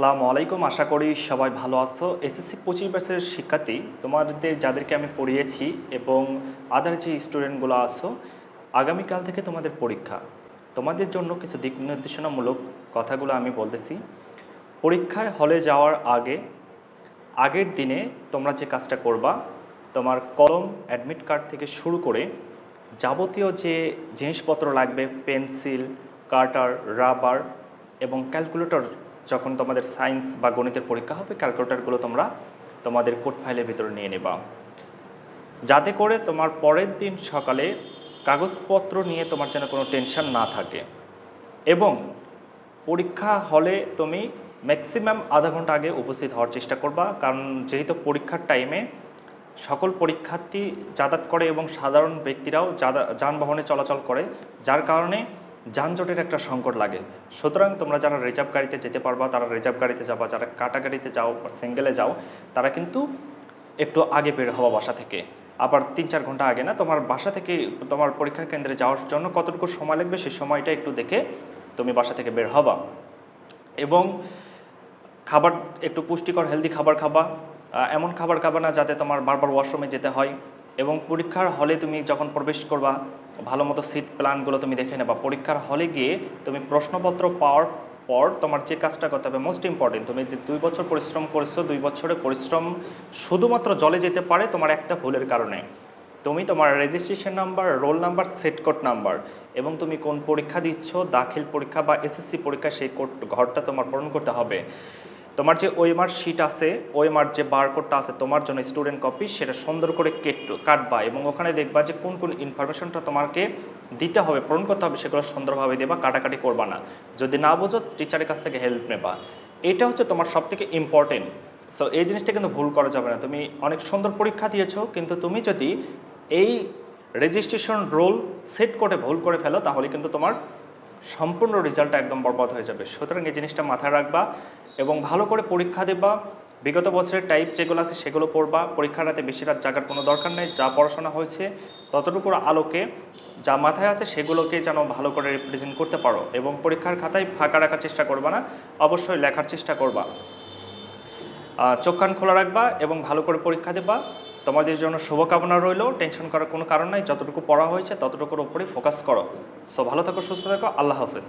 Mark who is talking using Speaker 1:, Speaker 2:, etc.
Speaker 1: আসসালামু আলাইকুম। আশা করি সবাই ভালো আছো। এসএসসি পঁচিশ বছরের শিক্ষার্থী, তোমাদের যাদেরকে আমি পড়িয়েছি এবং আদার যে স্টুডেন্টগুলো আছো, আগামীকাল থেকে তোমাদের পরীক্ষা। তোমাদের জন্য কিছু দিক নির্দেশনামূলক কথাগুলো আমি বলতেছি। পরীক্ষায় হলে যাওয়ার আগে, আগের দিনে তোমরা যে কাজটা করবা, তোমার কলম অ্যাডমিট কার্ড থেকে শুরু করে যাবতীয় যে জিনিসপত্র লাগবে, পেন্সিল, কাটার, রাবার এবং ক্যালকুলেটর যখন তোমাদের সায়েন্স বা গণিতের পরীক্ষা হবে, ক্যালকুলেটারগুলো তোমরা তোমাদের কোড ফাইলের ভিতরে নিয়ে নেবা। যাতে করে তোমার পরের দিন সকালে কাগজপত্র নিয়ে তোমার যেন কোনো টেনশন না থাকে। এবং পরীক্ষা হলে তুমি ম্যাক্সিমাম আধা ঘণ্টা আগে উপস্থিত হওয়ার চেষ্টা করবা, কারণ যেহেতু পরীক্ষার টাইমে সকল পরীক্ষার্থী যাতায়াত করে এবং সাধারণ ব্যক্তিরাও যানবাহনে চলাচল করে, যার কারণে যানজটের একটা সংকট লাগে। সুতরাং তোমরা যারা রিজার্ভ গাড়িতে যেতে পারবা, তারা রিজার্ভ গাড়িতে যাবা, যারা কাটা গাড়িতে যাও বা সিঙ্গেলে যাও, তারা কিন্তু একটু আগে বের হওয়া বাসা থেকে। আবার তিন চার ঘণ্টা আগে না, তোমার বাসা থেকে তোমার পরীক্ষা কেন্দ্রে যাওয়ার জন্য কতটুকু সময় লাগবে সেই সময়টা একটু দেখে তুমি বাসা থেকে বের হবা। এবং খাবার, একটু পুষ্টিকর হেলদি খাবার খাবা। এমন খাবার খাবা না যাতে তোমার বারবার ওয়াশরুমে যেতে হয়। এবং পরীক্ষার হলে তুমি যখন প্রবেশ করবা, ভালো মতো সিট প্ল্যানগুলো তুমি দেখে নেবা। পরীক্ষার হলে গিয়ে তুমি প্রশ্নপত্র পাওয়ার পর তোমার যে কাজটা করতে হবে মোস্ট ইম্পর্টেন্ট তুমি যে দুই বছর পরিশ্রম করেছ, দুই বছরের পরিশ্রম শুধুমাত্র জলে যেতে পারে তোমার একটা ভুলের কারণে। তুমি তোমার registration number roll number set code number এবং তুমি কোন পরীক্ষা দিচ্ছ, দাখিল পরীক্ষা বা এসএসসি পরীক্ষা সেই কোড ঘরটা তোমার পূরণ করতে হবে। তোমার যে ওএমআর শিট আছে ওএমআর যে বারকোডটা আছে, তোমার জন্য স্টুডেন্ট কপি সেটা সুন্দর করে কেট কাটবা এবং ওখানে দেখবা যে কোন কোন ইনফরমেশনটা তোমাকে দিতে হবে, পূরণ করতে হবে, সেগুলো সুন্দরভাবে দেবা, কাটাকাটি করবা না। যদি না বোঝো টিচারের কাছ থেকে হেল্প নেবা। এটা হচ্ছে তোমার সব থেকে ইম্পর্টেন্ট সো এই জিনিসটা কিন্তু ভুল করা যাবে না। তুমি অনেক সুন্দর পরীক্ষা দিয়েছ, কিন্তু তুমি যদি এই রেজিস্ট্রেশন রোল সেট করে ভুল করে ফেলো, তাহলে কিন্তু তোমার সম্পূর্ণ রেজাল্টটা একদম বরবাদ হয়ে যাবে। সুতরাং এই জিনিসটা মাথায় রাখবা। এবং ভালো করে পরীক্ষা দেবা। বিগত বছরের টাইপ যেগুলো আছে সেগুলো পড়বা। পরীক্ষার রাতে বেশি রাত জাগার কোনো দরকার নেই। যা পড়াশোনা হয়েছে, ততটুকুর আলোকে যা মাথায় আছে সেগুলোকে যেন ভালো করে রিপ্রেজেন্ট করতে পারো এবং পরীক্ষার খাতায় ফাঁকা রাখার চেষ্টা করবা না, অবশ্যই লেখার চেষ্টা করবা। চোখ কান খোলা রাখবা এবং ভালো করে পরীক্ষা দেবা। তোমাদের জন্য শুভকামনা রইল। টেনশন করার কোনো কারণ নাই। যতটুকু পড়া হয়েছে, ততটুকুর উপরেই ফোকাস করো। সো ভালো থাকো, সুস্থ থাকো। আল্লাহ হাফেজ।